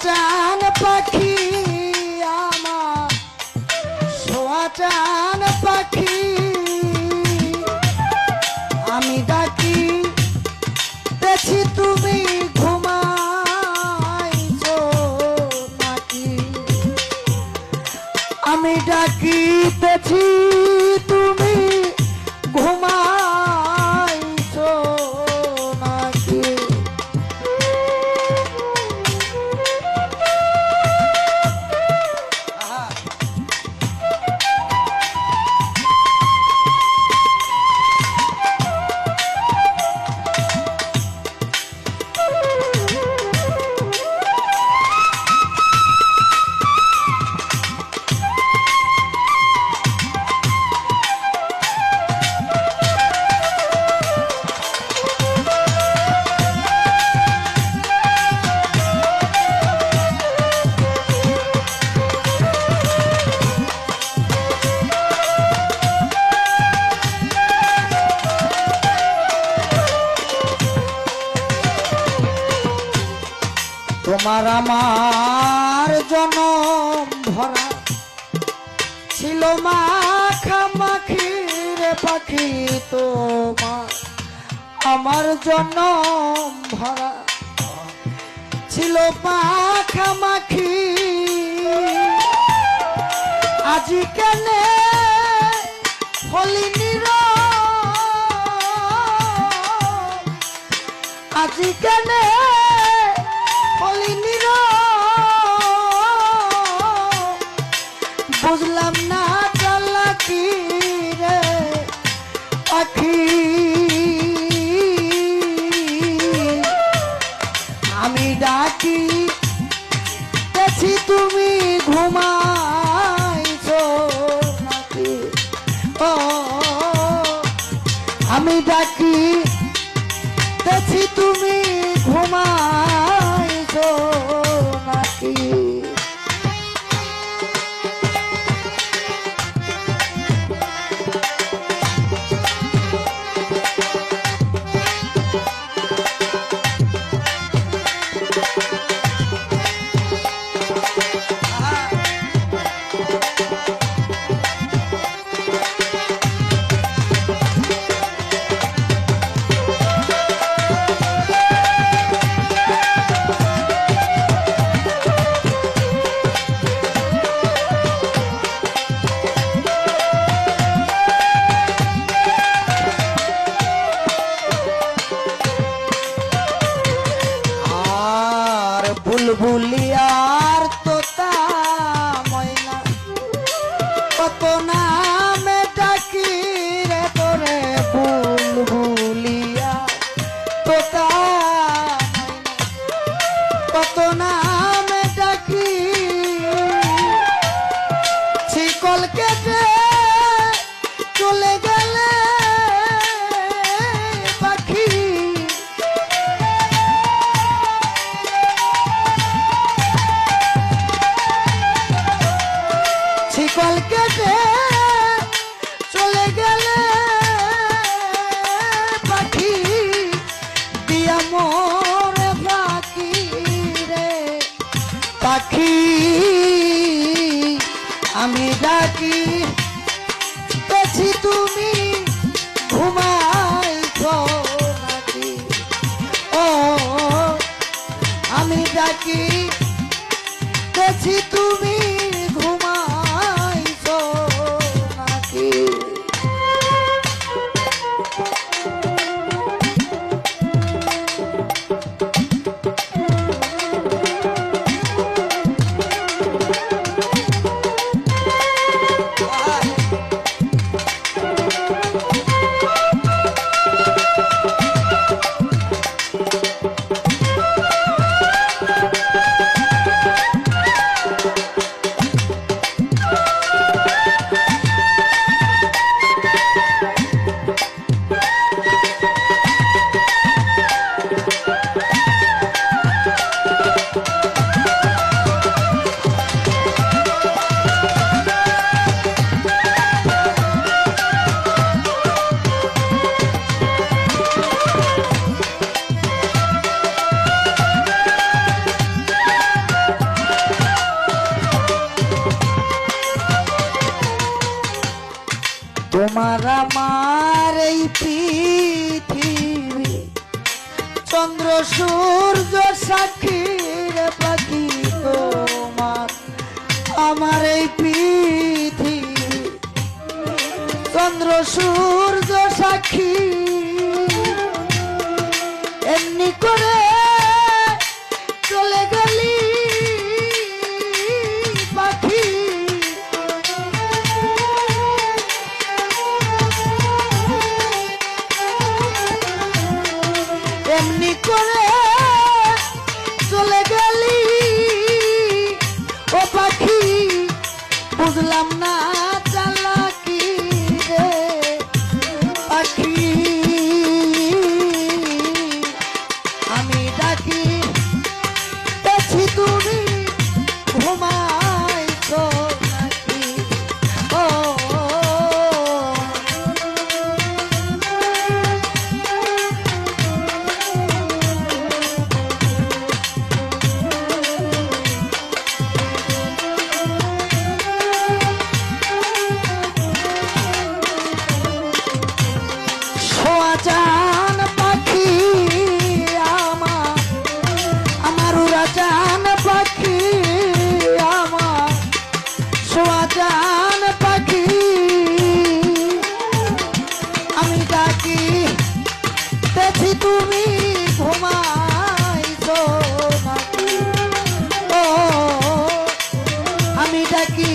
Jangan তোমার আমার জনম ভরা ছিল মাখামাখি রে পাখি তোমার। আমার জনম ভরা ছিল মাখামাখি আজি কেনে হলি নির? আজি কেনে বুঝলাম না চালাকি রে পাখি। আমি ডাকি দেখি তুমি ঘুমাইছো আমি ডাকি তুমি বুলবুলিয়ার তোতা ময়না কত ময়না কত নামে ডাকি। পেছি তুমি ঘুমাইছ নাকি? ও আমি ডাকি। দেখি তুমি তোমার আমার এই পৃথিবী। চন্দ্র সূর্য সাক্ষীর পাখি তোমার আমার এই পৃথিবী। চন্দ্র সূর্য এমনি করে চলে গেলি। ও পাখি বুঝলাম না নাচান পাখি আমি ডাকি দেখি তুমি ঘুমাইছ নাকি? ও আমি ডাকি